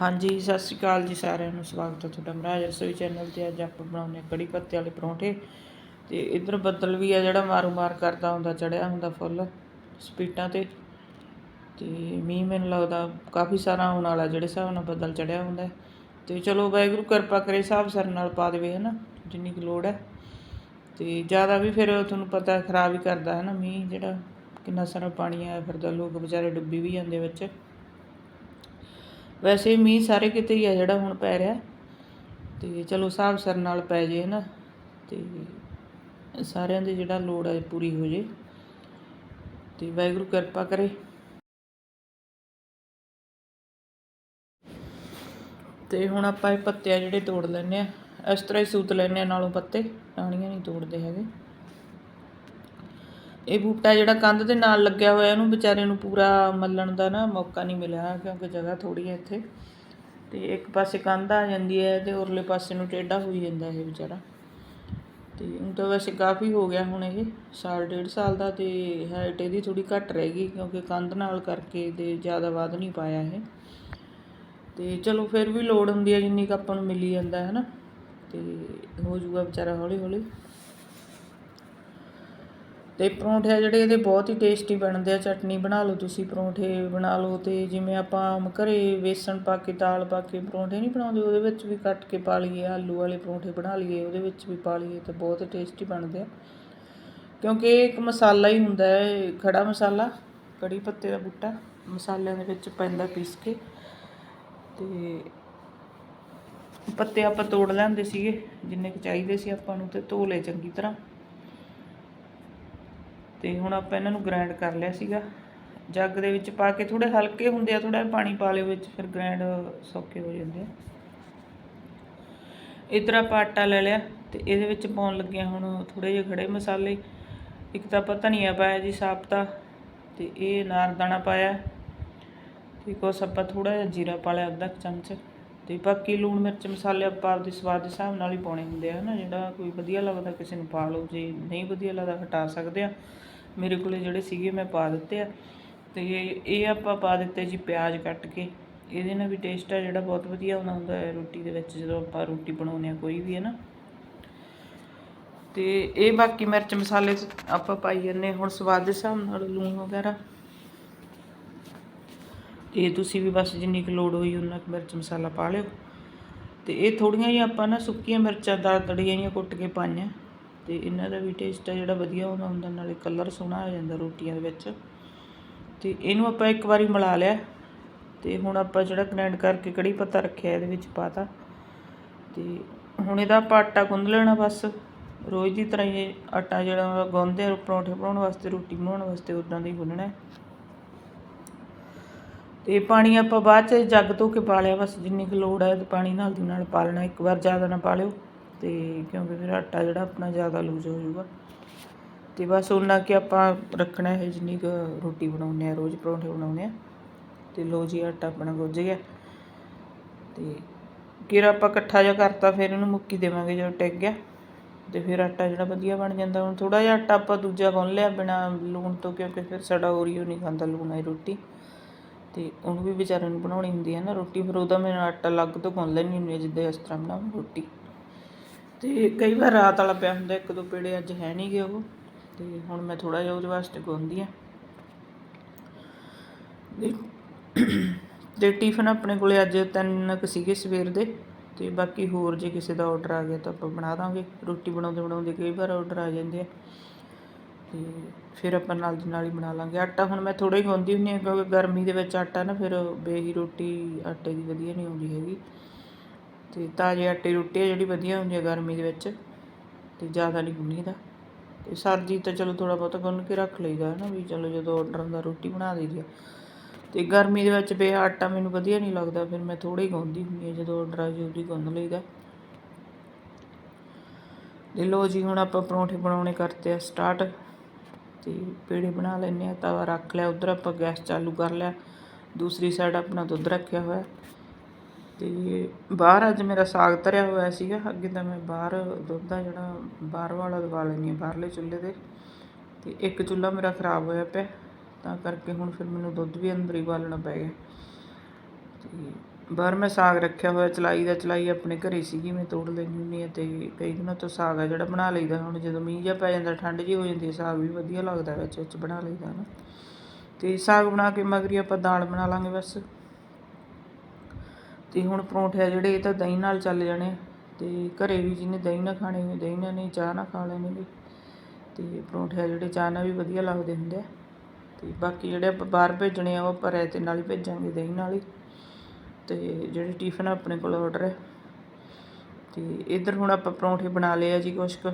ਹਾਂਜੀ, ਸਤਿ ਸ਼੍ਰੀ ਅਕਾਲ ਜੀ ਸਾਰਿਆਂ ਨੂੰ, ਸਵਾਗਤ ਹੈ ਤੁਹਾਡਾ ਮਹਾਰਾਜ ਰਸੋਈ ਚੈਨਲ ਤੇ। ਅੱਜ ਆਪਾਂ ਬਣਾਉਂਦੇ ਹਾਂ ਕੜੀ ਪੱਤੇ ਵਾਲੇ ਪਰੌਂਠੇ। ਤੇ ਇਧਰ ਬੱਦਲ ਵੀ ਆ ਜਿਹੜਾ ਮਾਰੂ ਮਾਰ ਕਰਦਾ ਹੁੰਦਾ, ਚੜਿਆ ਹੁੰਦਾ ਫੁੱਲ ਸਪੀਟਾਂ ਤੇ। ਤੇ ਮੀਂਹ ਮੈਨੂੰ ਲੱਗਦਾ ਕਾਫੀ ਸਾਰਾ ਆਉਣ ਵਾਲਾ, ਜਿਹੜੇ ਹਿਸਾਬ ਨਾਲ ਬੱਦਲ ਚੜਿਆ ਹੁੰਦਾ ਹੈ। ਤੇ ਚਲੋ ਵਾਹਿਗੁਰੂ ਕਿਰਪਾ ਕਰੇ ਹਿਸਾਬ ਸਰ ਨਾਲ ਪਾ ਦੇਵੇ, ਹਨਾ, ਜਿੰਨੀ ਕੁ ਲੋੜ ਹੈ। ਤੇ ਜ਼ਿਆਦਾ ਵੀ ਫਿਰ ਤੁਹਾਨੂੰ ਪਤਾ ਹੈ ਖਰਾਬ ਹੀ ਕਰਦਾ ਹੈ ਨਾ ਮੀਂਹ ਜਿਹੜਾ ਕਿੰਨਾ ਸਾਰਾ ਪਾਣੀ ਆਇਆ ਫਿਰਦਾ, ਲੋਕ ਵਿਚਾਰੇ ਡੁੱਬੀ ਵੀ ਜਾਂਦੇ ਵਿੱਚ। ਵੈਸੇ ਮੀਂਹ ਸਾਰੇ ਕਿਤੇ ਹੀ ਆ ਜਿਹੜਾ ਹੁਣ ਪੈ ਰਿਹਾ। ਤੇ ਚਲੋ ਹਿਸਾਬ ਸਰ ਨਾਲ ਪੈ ਜੇ ਨਾ ਤੇ ਸਾਰਿਆਂ ਦੀ ਜਿਹੜਾ ਲੋੜ ਹੈ ਪੂਰੀ ਹੋ ਜੇ। ਤੇ ਵਾਹਿਗੁਰੂ ਕਿਰਪਾ ਕਰੇ। ਤੇ ਹੁਣ ਆਪਾਂ ਇਹ ਪੱਤੇ ਆ ਜਿਹੜੇ ਤੋੜ ਲੈਣੇ ਆ, ਇਸ ਤਰ੍ਹਾਂ ਹੀ ਸੂਤ ਲੈਣੇ ਆ ਨਾਲੋਂ ਪੱਤੇ ਟਾਹਣੀਆਂ ਨਹੀਂ ਤੋੜਦੇ ਹੈਗੇ। ਇਹ ਬੂਟਾ ਜਿਹੜਾ ਕੰਧ ਦੇ ਨਾਲ ਲੱਗਿਆ ਹੋਇਆ ਇਹਨੂੰ ਵਿਚਾਰੇ ਨੂੰ ਪੂਰਾ ਮੱਲਣ ਦਾ ਨਾ ਮੌਕਾ ਨਹੀਂ ਮਿਲਿਆ, ਕਿਉਂਕਿ ਜਗ੍ਹਾ ਥੋੜੀ ਹੈ ਇੱਥੇ। ਤੇ ਇੱਕ ਪਾਸੇ ਕੰਧ ਆ ਜਾਂਦੀ ਹੈ ਤੇ ਉਰਲੇ ਪਾਸੇ ਨੂੰ ਟੇਢਾ ਹੋਈ ਜਾਂਦਾ ਇਹ ਵਿਚਾਰਾ। ਤੇ ਹੁਣ ਤਾਂ ਵੈਸੇ ਕਾਫੀ ਹੋ ਗਿਆ ਹੁਣ ਇਹ, ਸਾਲ ਡੇਢ ਸਾਲ ਦਾ ਤੇ ਹਾਈਟ ਇਹਦੀ ਥੋੜੀ ਘੱਟ ਰਹਿ ਗਈ, ਕਿਉਂਕਿ ਕੰਧ ਨਾਲ ਕਰਕੇ ਤੇ ਜ਼ਿਆਦਾ ਵੱਧ ਨਹੀਂ ਪਾਇਆ ਇਹ। ਤੇ ਚਲੋ ਫਿਰ ਵੀ ਲੋੜ ਹੁੰਦੀ ਹੈ ਜਿੰਨੀ ਕੁ ਆਪਾਂ ਨੂੰ ਮਿਲੀ ਜਾਂਦਾ, ਹੈ ਨਾ? ਤੇ ਹੋ ਜਾਊਗਾ ਵਿਚਾਰਾ ਹੌਲੀ ਹੌਲੀ ਅਤੇ ਪਰੌਂਠੇ ਆ ਜਿਹੜੇ ਇਹਦੇ ਬਹੁਤ ਹੀ ਟੇਸਟੀ ਬਣਦੇ ਆ। ਚਟਨੀ ਬਣਾ ਲਓ ਤੁਸੀਂ, ਪਰੌਂਠੇ ਬਣਾ ਲਓ ਅਤੇ ਜਿਵੇਂ ਆਪਾਂ ਘਰ ਬੇਸਣ ਪਾ ਕੇ, ਦਾਲ ਪਾ ਕੇ ਪਰੌਂਠੇ ਨਹੀਂ ਬਣਾਉਂਦੇ, ਉਹਦੇ ਵਿੱਚ ਵੀ ਕੱਟ ਕੇ ਪਾ ਲਈਏ, ਆਲੂ ਵਾਲੇ ਪਰੌਂਠੇ ਬਣਾ ਲਈਏ, ਉਹਦੇ ਵਿੱਚ ਵੀ ਪਾ ਲਈਏ ਤੇ ਬਹੁਤ ਟੇਸਟੀ ਬਣਦੇ ਆ। ਕਿਉਂਕਿ ਇਹ ਇੱਕ ਮਸਾਲਾ ਹੀ ਹੁੰਦਾ ਹੈ, ਖੜਾ ਮਸਾਲਾ, ਕੜੀ ਪੱਤੇ ਦਾ ਬੂਟਾ, ਮਸਾਲਿਆਂ ਦੇ ਵਿੱਚ ਪੈਂਦਾ ਪੀਸ ਕੇ ਤੇ ਪੱਤੇ ਆਪਾਂ ਤੋੜ ਲੈਂਦੇ ਸੀਗੇ, ਜਿੰਨੇ ਕੁ ਚਾਹੀਦੇ ਸੀ ਆਪਾਂ ਨੂੰ ਤੇ ਧੋ ਲਏ ਚੰਗੀ ਤਰ੍ਹਾਂ। ਤੇ ਹੁਣ ਆਪਾਂ ਇਹਨਾਂ ਨੂੰ ਗ੍ਰਾਈਂਡ ਕਰ ਲਿਆ ਸੀਗਾ। ਜੱਗ ਦੇ ਵਿੱਚ ਪਾ ਕੇ ਥੋੜੇ ਹਲਕੇ ਹੁੰਦੇ ਆ ਥੋੜਾ ਪਾਣੀ ਪਾ ਲਿਓ ਵਿੱਚ, ਫਿਰ ਗ੍ਰਾਈਂਡ ਸੌਖੇ ਹੋ ਜਾਂਦੇ ਆ। ਇਧਰ ਆਪਾਂ ਆਟਾ ਲੈ ਲਿਆ ਤੇ ਇਹਦੇ ਵਿੱਚ ਪਾਉਣ ਲੱਗਿਆ ਹੁਣ ਥੋੜੇ ਜਿਹੇ ਖੜੇ ਮਸਾਲੇ। ਇੱਕ ਤਾਂ ਆਪਾਂ ਧਨੀਆ ਪਾਇਆ ਜੀ ਸਾਬਤਾ ਤੇ ਇਹ ਨਾਰਦਾਣਾ ਪਾਇਆ। ਤੇ ਕੁਛ ਆਪਾਂ ਥੋੜਾ ਜਿਹਾ ਜੀਰਾ ਪਾ ਲਿਆ ਅੱਧਾ ਕੁ ਚਮਚ ਤੇ ਬਾਕੀ ਲੂਣ ਮਿਰਚ ਮਸਾਲੇ ਆਪਾਂ ਆਪਦੇ ਸਵਾਦ ਦੇ ਹਿਸਾਬ ਨਾਲ ਹੀ ਪਾਉਣੇ ਹੁੰਦੇ ਆ ਨਾ, ਜਿਹੜਾ ਕੋਈ ਵਧੀਆ ਲੱਗਦਾ ਕਿਸੇ ਨੂੰ ਪਾ ਲਓ, ਜੇ ਨਹੀਂ ਵਧੀਆ ਲੱਗਦਾ ਹਟਾ ਸਕਦੇ ਆ। ਮੇਰੇ ਕੋਲੇ ਜਿਹੜੇ ਸੀਗੇ ਮੈਂ ਪਾ ਦਿੱਤੇ ਆ। ਤੇ ਇਹ ਆਪਾਂ ਪਾ ਦਿੱਤੇ ਜੀ ਪਿਆਜ਼ ਕੱਟ ਕੇ। ਇਹਦੇ ਨਾਲ ਵੀ ਟੇਸਟ ਆ, ਜਿਹੜਾ ਬਹੁਤ ਵਧੀਆ ਆਉਂਦਾ ਹੁੰਦਾ ਹੈ ਰੋਟੀ ਦੇ ਵਿੱਚ, ਜਦੋਂ ਆਪਾਂ ਰੋਟੀ ਬਣਾਉਂਦੇ ਆ ਕੋਈ ਵੀ ਹੈ ਨਾ ਤੇ ਇਹ ਬਾਕੀ ਮਿਰਚ ਮਸਾਲੇ ਆਪਾਂ ਪਾਈ ਜੰਨੇ ਹੁਣ ਸਵਾਦ ਦੇ ਹਿਸਾਬ ਨਾਲ ਲੂਣ ਵਗੈਰਾ। ਤੇ ਤੁਸੀਂ ਵੀ ਬਸ ਜਿੰਨੀ ਕੁ ਲੋੜ ਹੋਈ ਉਹਨਾਂ ਕੁ ਮਿਰਚ ਮਸਾਲਾ ਪਾ ਲਿਓ। ਤੇ ਇਹ ਥੋੜੀਆਂ ਜਿਹੀਆਂ ਆਪਾਂ ਨਾ ਸੁੱਕੀਆਂ ਮਿਰਚਾਂ ਦਰਦੜੀਆਂ ਜਿਹੀਆਂ ਕੁੱਟ ਕੇ ਪਾਈਆਂ ਅਤੇ ਇਹਨਾਂ ਦਾ ਵੀ ਟੇਸਟ ਆ ਜਿਹੜਾ ਵਧੀਆ ਹੁੰਦਾ ਹੁੰਦਾ ਨਾਲੇ ਕਲਰ ਸੋਹਣਾ ਆ ਜਾਂਦਾ ਰੋਟੀਆਂ ਦੇ ਵਿੱਚ। ਤੇ ਇਹਨੂੰ ਆਪਾਂ ਇੱਕ ਵਾਰੀ ਮਿਲਾ ਲਿਆ। ਤੇ ਹੁਣ ਆਪਾਂ ਜਿਹੜਾ ਗ੍ਰਾਈਂਡ ਕਰਕੇ ਕੜੀ ਪੱਤਾ ਰੱਖਿਆ ਇਹਦੇ ਵਿੱਚ ਪਾਤਾ ਤੇ। ਹੁਣ ਇਹਦਾ ਆਪਾਂ ਆਟਾ ਗੁੰਦ ਲੈਣਾ ਬਸ। ਰੋਜ਼ ਦੀ ਤਰ੍ਹਾਂ ਹੀ ਆਟਾ ਜਿਹੜਾ ਗੁੰਨਦੇ ਆ, ਪਰੌਂਠੇ ਬਣਾਉਣ ਵਾਸਤੇ, ਰੋਟੀ ਬਣਾਉਣ ਵਾਸਤੇ ਉਦਾਂ ਦਾ ਹੀ ਗੁੰਨਣਾ ਹੈ। ਤੇ ਪਾਣੀ ਆਪਾਂ ਬਾਅਦ ਚ ਜੱਗ ਧੋ ਕੇ ਪਾ ਲਿਆ ਬਸ, ਜਿੰਨੀ ਕੁ ਲੋੜ ਹੈ ਪਾਣੀ ਨਾਲ ਦੀ ਨਾਲ ਪਾ ਲੈਣਾ, ਇੱਕ ਵਾਰ ਜ਼ਿਆਦਾ ਨਾ ਪਾ ਲਿਓ। ਅਤੇ ਕਿਉਂਕਿ ਫਿਰ ਆਟਾ ਜਿਹੜਾ ਆਪਣਾ ਜ਼ਿਆਦਾ ਲੂਜ਼ ਹੋ ਜਾਊਗਾ। ਅਤੇ ਬਸ ਉਨਾ ਕਿ ਆਪਾਂ ਰੱਖਣਾ ਹੈ ਜਿੰਨੀ ਕੁ ਰੋਟੀ ਬਣਾਉਂਦੇ ਆ ਰੋਜ਼ ਪਰੌਂਠੇ ਬਣਾਉਂਦੇ ਆ ਅਤੇ ਲੋ ਜੀ ਆਟਾ ਆਪਣਾ ਗੁੱਝ ਗਿਆ। ਅਤੇ ਕਿਰ ਆਪਾਂ ਇਕੱਠਾ ਜਿਹਾ ਕਰਤਾ, ਫਿਰ ਇਹਨੂੰ ਮੁੱਕੀ ਦੇਵਾਂਗੇ ਜਦੋਂ ਟਿਕ ਗਿਆ। ਤੇ ਫਿਰ ਆਟਾ ਜਿਹੜਾ ਵਧੀਆ ਬਣ ਜਾਂਦਾ। ਹੁਣ ਥੋੜਾ ਜਿਹਾ ਆਟਾ ਆਪਾਂ ਦੂਜਾ ਗੁੰਨ ਲਿਆ ਬਿਨਾ ਲੂਣ ਤੋਂ, ਕਿਉਂਕਿ ਫਿਰ ਸਾਡਾ ਓਰੀਓ ਨਹੀਂ ਖਾਂਦਾ ਲੂਣ ਆਈ ਰੋਟੀ। ਤੇ ਉਹਨੂੰ ਵੀ ਵਿਚਾਰੇ ਨੂੰ ਬਣਾਉਣੀ ਹੁੰਦੀ ਹੈ ਨਾ ਰੋਟੀ। ਫਿਰ ਉਹਦਾ ਮੈਂ ਆਟਾ ਅਲੱਗ ਤੋਂ ਗੁੰਨ ਲੈਣੀ ਹੁੰਦੀ ਹੈ, ਜਿੱਦਾਂ ਇਸ ਤਰ੍ਹਾਂ ਬਣਾਵਾਂ ਰੋਟੀ। ਤੇ ਕਈ ਵਾਰ ਰਾਤ ਵਾਲਾ ਪਿਆ ਹੁੰਦਾ, ਇੱਕ ਦੋ ਪੇੜੇ ਅੱਜ ਹੈ ਨਹੀਂ ਗਏ ਉਹ, ਤੇ ਹੁਣ ਮੈਂ ਥੋੜਾ ਜਿਹਾ ਉਹਦੇ ਵਾਸਤੇ ਗੁੰਨਦੀ ਆ ਤੇ ਟਿਫਨ ਆਪਣੇ ਕੋਲੇ ਅੱਜ ਤਿੰਨ ਕੁ ਸੀਗੇ ਸਵੇਰ ਦੇ, ਤੇ ਬਾਕੀ ਹੋਰ ਜੇ ਕਿਸੇ ਦਾ ਆਰਡਰ ਆ ਗਿਆ ਤਾਂ ਆਪਾਂ ਬਣਾ ਦਾਂਗੇ। ਰੋਟੀ ਬਣਾਉਂਦੇ ਬਣਾਉਂਦੇ ਕਈ ਵਾਰ ਆਰਡਰ ਆ ਜਾਂਦੇ ਆ। ਤੇ ਫਿਰ ਆਪਾਂ ਨਾਲ ਦੀ ਨਾਲ ਹੀ ਬਣਾ ਲਾਂਗੇ। ਆਟਾ ਹੁਣ ਮੈਂ ਥੋੜਾ ਹੀ ਗੁੰਨਦੀ ਹੁੰਦੀ ਹਾਂ, ਕਿਉਂਕਿ ਗਰਮੀ ਦੇ ਵਿੱਚ ਆਟਾ ਨਾ ਫਿਰ ਬੇਹੀ ਰੋਟੀ, ਆਟੇ ਦੀ ਵਧੀਆ ਨਹੀਂ ਆਉਂਦੀ ਹੈਗੀ। ਤੇ ਤਾਜ਼ੇ ਆਟੇ ਰੋਟੀ ਆ ਜਿਹੜੀ ਵਧੀਆ ਹੁੰਦੀ ਹੈ ਗਰਮੀ ਦੇ ਵਿੱਚ, ਤੇ ਜ਼ਿਆਦਾ ਨਹੀਂ ਗੁੰਨੀ ਦਾ ਤੇ ਸਰਦੀ ਤਾਂ ਚਲੋ ਥੋੜਾ ਬਹੁਤਾ ਗੁੰਨ ਕੇ ਰੱਖ ਲਈਦਾ ਨਾ ਵੀ ਚਲੋ ਜਦੋਂ ਆਰਡਰ ਦਾ ਰੋਟੀ ਬਣਾ ਦਈਦੀ ਆ। ਤੇ ਗਰਮੀ ਦੇ ਵਿੱਚ ਬੇ ਆਟਾ ਮੈਨੂੰ ਵਧੀਆ ਨਹੀਂ ਲੱਗਦਾ, ਫਿਰ ਮੈਂ ਥੋੜਾ ਹੀ ਗੁੰਨਦੀ ਹੁੰਦੀ ਹਾਂ ਜਦੋਂ ਆਰਡਰ ਆ ਜੂਦੀ ਗੁੰਨ ਲਈਦਾ। ਤੇ ਲੋ ਜੀ ਹੁਣ ਆਪਾਂ ਪਰੌਂਠੇ ਬਣਾਉਣੇ ਕਰਤੇ ਆ ਸਟਾਰਟ ਤੇ ਪੇੜੇ ਬਣਾ ਲੈਨੇ ਆ, ਤਵਾ ਰੱਖ ਲਿਆ, ਉਧਰ ਆਪਾਂ ਗੈਸ ਚਾਲੂ ਕਰ ਲਿਆ। ਦੂਸਰੀ ਸਾਈਡ ਆਪਣਾ ਦੁੱਧ ਰੱਖਿਆ ਹੋਇਆ। ਅਤੇ ਬਾਹਰ ਅੱਜ ਮੇਰਾ ਸਾਗ ਧਰਿਆ ਹੋਇਆ ਸੀਗਾ, ਅੱਗੇ ਤਾਂ ਮੈਂ ਬਾਹਰ ਦੁੱਧ ਦਾ ਜਿਹੜਾ ਬਾਹਰ ਵਾਲਾ ਦਵਾ ਲੈਂਦੀ ਹਾਂ, ਬਾਹਰਲੇ ਚੁੱਲ੍ਹੇ ਤੇ ਅਤੇ ਇੱਕ ਚੁੱਲ੍ਹਾ ਮੇਰਾ ਖਰਾਬ ਹੋਇਆ ਪਿਆ, ਤਾਂ ਕਰਕੇ ਹੁਣ ਫਿਰ ਮੈਨੂੰ ਦੁੱਧ ਵੀ ਅੰਦਰ ਹੀ ਬਾਲਣਾ ਪੈ ਗਿਆ। ਤੇ ਬਾਹਰ ਮੈਂ ਸਾਗ ਰੱਖਿਆ ਹੋਇਆ, ਚਲਾਈ ਦਾ ਚਲਾਈ ਆਪਣੇ ਘਰੇ ਸੀਗੀ, ਮੈਂ ਤੋੜ ਲੈਂਦੀ ਹੁੰਦੀ ਹਾਂ ਅਤੇ ਕਈ ਦਿਨਾਂ ਤੋਂ ਸਾਗ ਆ ਜਿਹੜਾ ਬਣਾ ਲਈਦਾ, ਹੁਣ ਜਦੋਂ ਮੀਂਹ ਜਿਹਾ ਪੈ ਜਾਂਦਾ ਠੰਡ ਜਿਹੀ ਹੋ ਜਾਂਦੀ ਹੈ, ਸਾਗ ਵੀ ਵਧੀਆ ਲੱਗਦਾ ਵਿੱਚ ਵਿੱਚ ਬਣਾ ਲਈਦਾ ਨਾ ਤੇ ਸਾਗ ਬਣਾ ਕੇ ਮਗਰੀ ਆਪਾਂ ਦਾਲ ਬਣਾ ਲਾਂਗੇ ਬਸ। ਅਤੇ ਹੁਣ ਪਰੌਂਠੇ ਆ ਜਿਹੜੇ, ਇਹ ਤਾਂ ਦਹੀਂ ਨਾਲ ਚੱਲ ਜਾਣੇ। ਆ ਤੇ ਘਰੇ ਵੀ ਜਿਹਨੇ ਦਹੀਂ ਨਾਲ ਖਾਣੇ ਹੋਏ, ਦਹੀਂ ਨਾਲ ਨਹੀਂ, ਚਾਹ ਨਾਲ ਖਾ ਲੈਣੇ ਨੇ ਤੇ ਪਰੌਂਠੇ ਆ ਜਿਹੜੇ, ਚਾਹ ਨਾਲ ਵੀ ਵਧੀਆ ਲੱਗਦੇ ਹੁੰਦੇ ਆ। ਅਤੇ ਬਾਕੀ ਜਿਹੜੇ ਆਪਾਂ ਬਾਹਰ ਭੇਜਣੇ ਆ, ਉਹ ਆਪਾਂ ਰਾਇਤੇ ਨਾਲ ਹੀ ਭੇਜਾਂਗੇ, ਦਹੀਂ ਨਾਲ ਹੀ। ਅਤੇ ਜਿਹੜੇ ਟਿਫਨ ਆਪਣੇ ਕੋਲ ਆਰਡਰ ਹੈ ਤੇ ਇਧਰ ਹੁਣ ਆਪਾਂ ਪਰੌਂਠੇ ਬਣਾ ਲਏ ਆ ਜੀ ਕੁਛ ਕੁ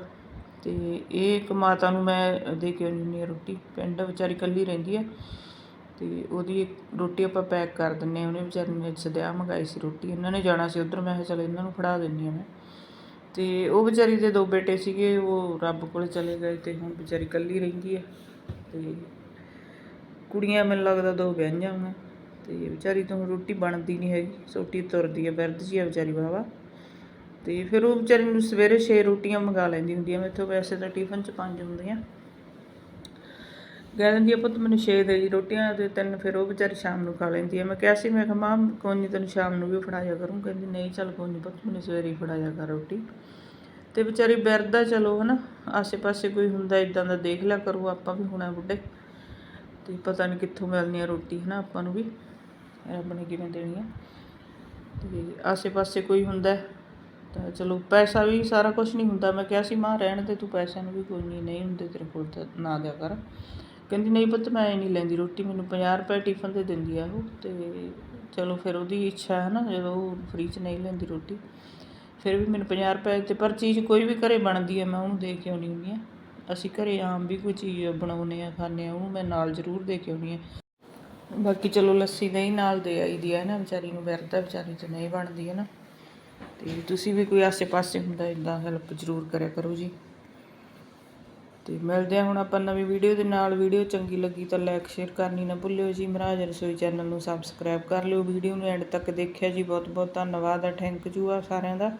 ਤੇ ਇਹ ਇੱਕ ਮਾਤਾ ਨੂੰ ਮੈਂ ਦੇ ਕੇ ਆਉਂਦੀ ਹੁੰਦੀ ਹਾਂ ਰੋਟੀ। ਪਿੰਡ ਵਿਚਾਰੀ ਇਕੱਲੀ ਰਹਿੰਦੀ ਹੈ ਅਤੇ ਉਹਦੀ ਇੱਕ ਰੋਟੀ ਆਪਾਂ ਪੈਕ ਕਰ ਦਿੰਦੇ ਹਾਂ। ਉਹਨੇ ਵਿਚਾਰੀ ਨੇ ਸਦਿਆ ਮੰਗਾਈ ਸੀ ਰੋਟੀ। ਇਹਨਾਂ ਨੇ ਜਾਣਾ ਸੀ ਉੱਧਰ। ਮੈਂ ਕਿਹਾ ਚਲ ਇਹਨਾਂ ਨੂੰ ਫੜਾ ਦਿੰਦੀ ਹਾਂ ਮੈਂ। ਅਤੇ ਉਹ ਵਿਚਾਰੀ ਦੇ ਦੋ ਬੇਟੇ ਸੀਗੇ। ਉਹ ਰੱਬ ਕੋਲ ਚਲੇ ਗਏ ਅਤੇ ਹੁਣ ਵਿਚਾਰੀ ਇਕੱਲੀ ਰਹਿੰਦੀ ਹੈ। ਅਤੇ ਕੁੜੀਆਂ ਮੈਨੂੰ ਲੱਗਦਾ ਦੋ ਵਿਆਹੀਆਂ ਹੋਈਆਂ। ਅਤੇ ਵਿਚਾਰੀ ਤੋਂ ਹੁਣ ਰੋਟੀ ਬਣਦੀ ਨਹੀਂ ਹੈਗੀ। ਸੋਟੀ ਤੁਰਦੀ ਹੈ। ਬਿਰਧ ਜੀ ਆ ਵਿਚਾਰੀ ਬਾਵਾ ਤੇ ਫਿਰ ਉਹ ਵਿਚਾਰੀ ਨੂੰ ਸਵੇਰੇ 6 ਰੋਟੀਆਂ ਮੰਗਾ ਲੈਂਦੀ ਹੁੰਦੀ ਆ ਮੈਥੋਂ ਵੈਸੇ ਤਾਂ ਟਿਫਨ ਚ ਪੰਜ ਹੁੰਦੀਆਂ ਕਹਿ ਦਿੰਦੀ ਆ, ਪੁੱਤ ਮੈਨੂੰ ਛੇ ਦੇ ਜੀ ਰੋਟੀਆਂ ਤੇ ਤਿੰਨ, ਫਿਰ ਉਹ ਵਿਚਾਰੀ ਸ਼ਾਮ ਨੂੰ ਖਾ ਲੈਂਦੀ ਆ। ਮੈਂ ਕਿਹਾ ਸੀ, ਮੈਂ ਕਿਹਾ, ਮਾਂ, ਕੋਈ ਨਹੀਂ ਤੈਨੂੰ ਸ਼ਾਮ ਨੂੰ ਵੀ ਫੜਾਇਆ ਕਰੂੰ। ਕਹਿੰਦੀ, ਨਹੀਂ, ਚੱਲ ਕੋਈ ਨਹੀਂ ਪੁੱਤ, ਮੈਨੂੰ ਸਵੇਰੇ ਹੀ ਫੜਾਇਆ ਕਰ ਰੋਟੀ। ਤੇ ਵਿਚਾਰੀ ਬਿਰਧ ਆ ਚਲੋ, ਹਨਾ ਆਸੇ ਪਾਸੇ ਕੋਈ ਹੁੰਦਾ ਇਦਾਂ ਦਾ ਦੇਖ ਲਿਆ ਕਰੂ, ਆਪਾਂ ਵੀ ਹੁਣਾ ਬੁੱਢੇ। ਤੇ ਪਤਾ ਨਹੀਂ ਕਿੱਥੋਂ ਮਿਲਣੀ ਆ ਰੋਟੀ, ਹਨਾ, ਆਪਾਂ ਨੂੰ ਵੀ ਰੱਬ ਨੇ ਕਿਵੇਂ ਦੇਣੀ ਆ ਤੇ ਆਸੇ ਪਾਸੇ ਕੋਈ ਹੁੰਦਾ, ਤਾਂ ਚਲੋ, ਪੈਸਾ ਵੀ ਸਾਰਾ ਕੁਝ ਨਹੀਂ ਹੁੰਦਾ। ਮੈਂ ਕਿਹਾ ਸੀ, ਮਾਂ, ਰਹਿਣ ਦੇ, ਤੂੰ ਪੈਸਿਆਂ ਨੂੰ ਵੀ ਕੋਈ ਨਹੀਂ ਨਹੀਂ ਹੁੰਦੇ ਤੇਰੇ ਕੋਲ ਤਾਂ ਨਾ ਦਿਆ ਕਰ। ਕਹਿੰਦੀ, ਨਹੀਂ ਪੁੱਤ, ਮੈਂ ਇਹ ਨਹੀਂ ਲੈਂਦੀ ਰੋਟੀ, ਮੈਨੂੰ 50 ਰੁਪਏ ਟਿਫਨ ਤੇ ਦਿੰਦੀ ਆ ਉਹ ਅਤੇ ਚਲੋ ਫਿਰ ਉਹਦੀ ਇੱਛਾ ਹੈ ਨਾ, ਜਦੋਂ ਉਹ ਫ੍ਰੀ ਚ ਨਹੀਂ ਲੈਂਦੀ ਰੋਟੀ, ਫਿਰ ਵੀ ਮੈਨੂੰ 50 ਰੁਪਏ ਤੇ ਪਰ ਚੀਜ਼ ਕੋਈ ਵੀ ਘਰੇ ਬਣਦੀ ਹੈ ਮੈਂ ਉਹਨੂੰ ਦੇ ਕੇ ਆਉਣੀ ਹੁੰਦੀ ਆ। ਅਸੀਂ ਘਰੇ ਆਮ ਵੀ ਕੋਈ ਚੀਜ਼ ਬਣਾਉਨੇ ਆ, ਖਾਂਦੇ ਆ, ਉਹਨੂੰ ਮੈਂ ਨਾਲ ਜ਼ਰੂਰ ਦੇ ਕੇ ਆਉਣੀ ਆ। ਬਾਕੀ ਚਲੋ ਲੱਸੀ ਦਹੀਂ ਨਾਲ ਦੇ ਆਈਦੀ ਹੈ ਨਾ, ਵਿਚਾਰੀ ਨੂੰ ਵਰਦਾ ਵਿਚਾਰੀ ਤੇ ਨਹੀਂ ਬਣਦੀ ਹੈ ਨਾ, ਤੇ ਤੁਸੀਂ ਵੀ ਕੋਈ ਆਸੇ-ਪਾਸੇ ਹੁੰਦਾ ਇਦਾਂ ਹੈਲਪ ਜ਼ਰੂਰ ਕਰਿਆ ਕਰੋ ਜੀ। ਅਤੇ ਮਿਲਦੇ ਆ ਹੁਣ ਆਪਾਂ ਨਵੀਂ ਵੀਡੀਓ ਦੇ ਨਾਲ। ਵੀਡੀਓ ਚੰਗੀ ਲੱਗੀ ਤਾਂ ਲਾਈਕ ਸ਼ੇਅਰ ਕਰਨੀ ਨਾ ਭੁੱਲਿਓ ਜੀ। ਮਹਾਰਾਜ ਰਸੋਈ ਚੈਨਲ ਨੂੰ ਸਬਸਕ੍ਰਾਈਬ ਕਰ ਲਿਓ। ਵੀਡੀਓ ਨੂੰ ਐਂਡ ਤੱਕ ਦੇਖਿਆ ਜੀ। ਬਹੁਤ ਬਹੁਤ ਧੰਨਵਾਦ ਆ। ਥੈਂਕ ਯੂ ਆ ਸਾਰਿਆਂ ਦਾ।